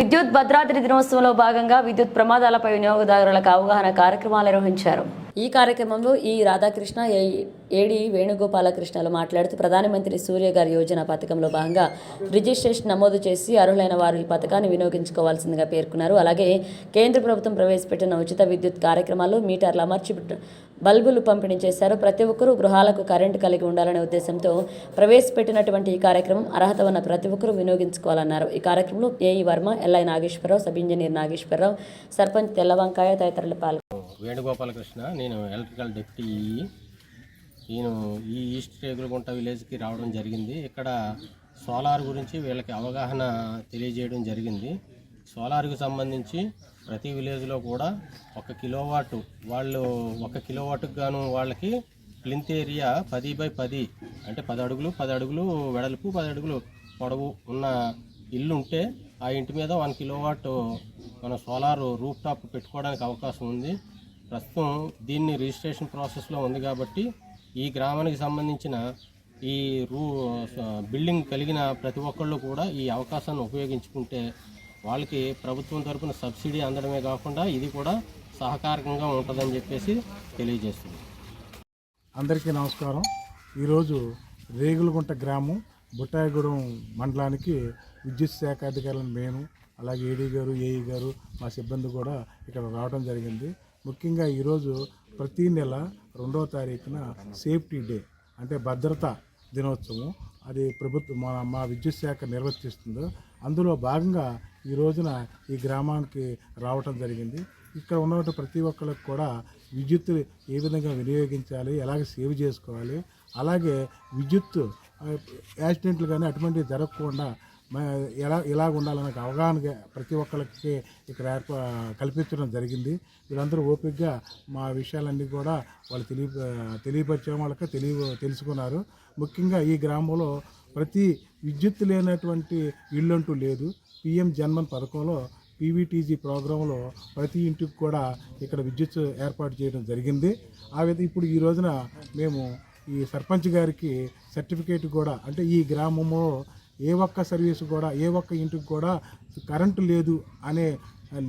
విద్యుత్ భద్రాద్రి దినోత్సవంలో భాగంగా విద్యుత్ ప్రమాదాలపై వినియోగదారులకు అవగాహన కార్యక్రమాలు నిర్వహించారు. ఈ కార్యక్రమంలో ఈ రాధాకృష్ణ ఏ- ఏడి వేణుగోపాలకృష్ణలు మాట్లాడుతూ ప్రధానమంత్రి సూర్య గారి యోజన పథకంలో భాగంగా రిజిస్ట్రేషన్ నమోదు చేసి అర్హులైన వారు ఈ పథకాన్ని వినియోగించుకోవాల్సిందిగా పేర్కొన్నారు. అలాగే కేంద్ర ప్రభుత్వం ప్రవేశపెట్టిన ఉచిత విద్యుత్ కార్యక్రమాలు మీటర్లు అమర్చి బల్బులు పంపిణీ చేశారు. ప్రతి ఒక్కరూ గృహాలకు కరెంటు కలిగి ఉండాలనే ఉద్దేశంతో ప్రవేశపెట్టినటువంటి ఈ కార్యక్రమం అర్హత ఉన్న ప్రతి ఒక్కరూ వినియోగించుకోవాలన్నారు. ఈ కార్యక్రమంలో AE Varma LI Nageswararao sub engineer Nageswararao sarpanch Tellavankaya తదితరులు పాల్గొన్నారు వేణుగోపాలకృష్ణ నేను ఎలక్ట్రికల్ డిప్యూటీ నేను ఈ ఈస్ట్ రేగులగుంట విలేజ్కి రావడం జరిగింది. ఇక్కడ సోలార్ గురించి వీళ్ళకి అవగాహన తెలియజేయడం జరిగింది. సోలార్కి సంబంధించి ప్రతి విలేజ్లో కూడా ఒక కిలోవాటు వాళ్ళు ఒక కిలోవాటుకు గాను వాళ్ళకి ప్లింత్ ఏరియా పది బై పది అంటే పది అడుగులు పది అడుగులు వెడల్పు పది అడుగులు పొడవు ఉన్న ఇల్లు ఉంటే ఆ ఇంటి మీద వన్ కిలోవాట్ మన సోలార్ రూఫ్ టాప్ పెట్టుకోవడానికి అవకాశం ఉంది. ప్రస్తుతం దీన్ని రిజిస్ట్రేషన్ ప్రాసెస్లో ఉంది కాబట్టి ఈ గ్రామానికి సంబంధించిన ఈ రూ బిల్డింగ్ కలిగిన ప్రతి ఒక్కళ్ళు కూడా ఈ అవకాశాన్ని ఉపయోగించుకుంటే వాళ్ళకి ప్రభుత్వం తరఫున సబ్సిడీ అందడమే కాకుండా ఇది కూడా సహకారకంగా ఉంటుందని చెప్పేసి తెలియజేస్తుంది. అందరికీ నమస్కారం. ఈరోజు రేగులగుంట గ్రామం బుట్టాయిగూడెం మండలానికి విద్యుత్ శాఖ అధికారులను నేను అలాగే ఏడీ గారు ఏఈ గారు మా సిబ్బంది కూడా ఇక్కడ రావడం జరిగింది. ముఖ్యంగా ఈరోజు ప్రతి నెల రెండవ తారీఖున సేఫ్టీ డే అంటే భద్రత దినోత్సవం. అది ప్రభుత్వం మా మా విద్యుత్ శాఖ నిర్వర్తిస్తుందో అందులో భాగంగా ఈ రోజున ఈ గ్రామానికి రావటం జరిగింది. ఇక్కడ ఉన్నటువంటి ప్రతి ఒక్కరికి కూడా విద్యుత్ ఏ విధంగా వినియోగించాలి ఎలాగ సేవ్ చేసుకోవాలి అలాగే విద్యుత్ యాక్సిడెంట్లు కానీ అటువంటివి జరగకుండా ఎలా ఇలాగ ఉండాలనే ఒక అవగాహన ప్రతి ఒక్కరికి ఇక్కడ ఏర్ప కల్పించడం జరిగింది. వీళ్ళందరూ ఓపికగా మా విషయాలన్నీ కూడా వాళ్ళు తెలియ తెలియపరిచే వాళ్ళకి తెలియ తెలుసుకున్నారు. ముఖ్యంగా ఈ గ్రామంలో ప్రతి విద్యుత్ లేనటువంటి ఇల్లు అంటూ లేదు. పిఎం జన్మన్ పథకంలో పీవీటీజీ ప్రోగ్రాంలో ప్రతి ఇంటికి కూడా ఇక్కడ విద్యుత్ ఏర్పాటు చేయడం జరిగింది. ఆ విధంగా ఇప్పుడు ఈ రోజున మేము ఈ సర్పంచ్ గారికి సర్టిఫికేట్ కూడా అంటే ఈ గ్రామంలో ఏ ఒక్క సర్వీస్ కూడా ఏ ఒక్క ఇంటికి కూడా కరెంటు లేదు అనే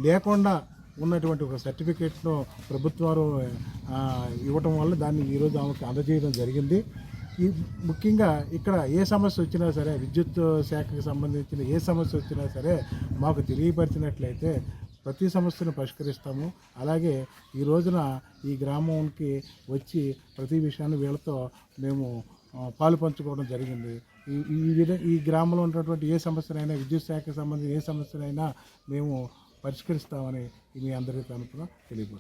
లేకుండా ఉన్నటువంటి ఒక సర్టిఫికేట్ను ప్రభుత్వాలు ఇవ్వటం వల్ల దాన్ని ఈరోజు ఆమెకు అందజేయడం జరిగింది. ఈ ముఖ్యంగా ఇక్కడ ఏ సమస్య వచ్చినా సరే విద్యుత్ శాఖకు సంబంధించిన ఏ సమస్య వచ్చినా సరే మాకు తెలియపరిచినట్లయితే ప్రతి సమస్యను పరిష్కరిస్తాము. అలాగే ఈ రోజున ఈ గ్రామంకి వచ్చి ప్రతి విషయాన్ని వీళ్ళతో మేము పాలు పంచుకోవడం జరిగింది. ఈ ఈ విధ ఈ గ్రామంలో ఉన్నటువంటి ఏ సమస్యనైనా విద్యుత్ శాఖకి సంబంధించిన ఏ సమస్యనైనా మేము పరిష్కరిస్తామని మీ అందరికీ తరపున తెలియదు